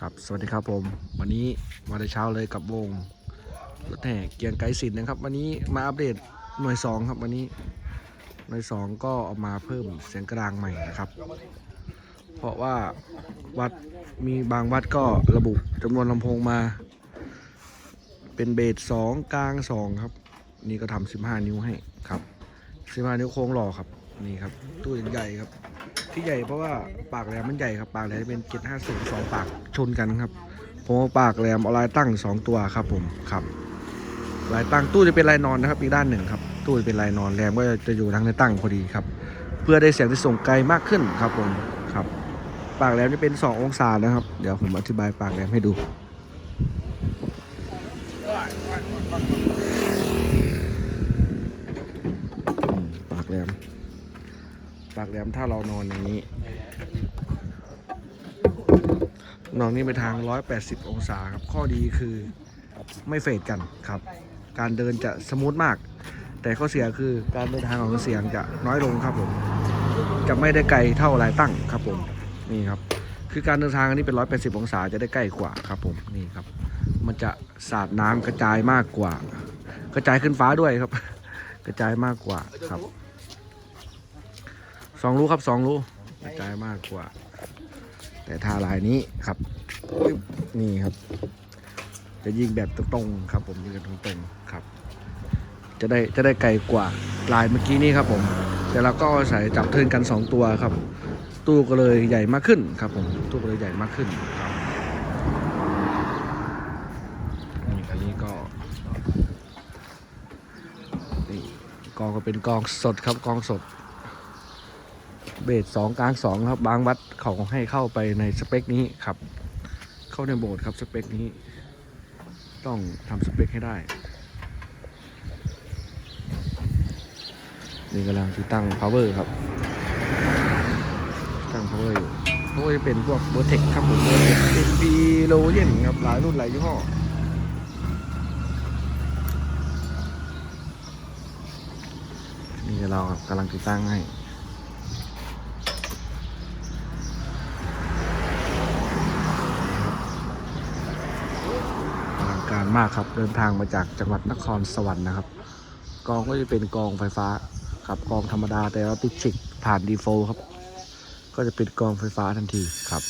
ครับสวัสดีครับผม วันนี้มาในเช้าเลยกับวงรถแห่เกียงไกสินนะครับ วันนี้มาอัปเดตหน่วยสองครับวันนี้หน่วยสองก็เอามาเพิ่มเสียงกลางใหม่นะครับ เพราะว่าวัดมีบางวัดก็ระบุจำนวนลำโพงมา เป็นเบสสองกลางสองครับ นี่ก็ทำ15 นิ้วให้ครับ15นิ้วโค้งหล่อครับนี่ครับตู้ใหญ่ครับ ที่ใหญ่เพราะว่าปากแหลมมันใหญ่ครับปากแหลมเป็นเจ็ดห้าศูนย์สองปากชนกันครับผมเอาปากแหลมเอาลายตั้งสองตัวครับผมครับลายตั้งตู้จะเป็นลายนอนนะครับอีกด้านหนึ่งครับตู้จะเป็นลายนอนแหลมก็จะอยู่ทางในตั้งพอดีครับ เพื่อได้เสียงที่ส่งไกลมากขึ้นครับผมครับ ปากแหลมจะเป็น 2 องศานะครับ เดี๋ยวผมอธิบายปากแหลมให้ดู อืมปากแหลม ปากแหลมถ้าเรานอนอย่างนี้ นอนนี่ไปทาง 180 องศาครับ ข้อดีคือไม่เฟดกันครับ การเดินจะสมูทมาก แต่ข้อเสียคือการเดินทางของเสียงจะน้อยลงครับผม จะไม่ได้ไกลเท่าลายตั้งครับผม นี่ครับ คือการเดินทางอันนี้เป็น 180 องศาจะได้ใกล้กว่าครับผม นี่ครับ มันจะสาดน้ำกระจายมากกว่า กระจายขึ้นฟ้าด้วยครับ กระจายมากกว่าครับ สองรูครับสองรูกระจายมากกว่า แต่ท่าลายนี้ครับ นี่ครับ จะยิงแบบตรงๆครับ ผมยิงกันตรงๆครับ จะได้จะได้ไกลกว่าลายเมื่อกี้นี้ครับผม แต่เราก็อาศัยจับเทินกัน 2 ตัวครับ ตู้ก็เลยใหญ่มากขึ้นครับผมตู้ก็เลยใหญ่มากขึ้นครับนี่อันนี้ก็นี่กองก็เป็นกองสดครับกองสด เบสสองกลางสองครับ บางวัดเขาให้เข้าไปในสเปคนี้ครับ เข้าในโบสถ์ครับสเปคนี้ ต้องทำสเปคให้ได้ นี่กำลังติดตั้ง power ครับ ตั้ง power อยู่พวกจะเป็นพวกเบอร์เทคครับผมเบอร์เทคเอ็นบีโลเยนครับ หลายรุ่นหลายยี่ห้อนี่เรากำลังติดตั้งให้ อลัง การมากครับ เดินทางมาจากจังหวัดนครสวรรค์นะครับ กองก็จะเป็นกองไฟฟ้าครับกองธรรมดาแต่เราติดฉิกผ่านดีโฟครับ ก็จะเป็นกองไฟฟ้าทันทีครับ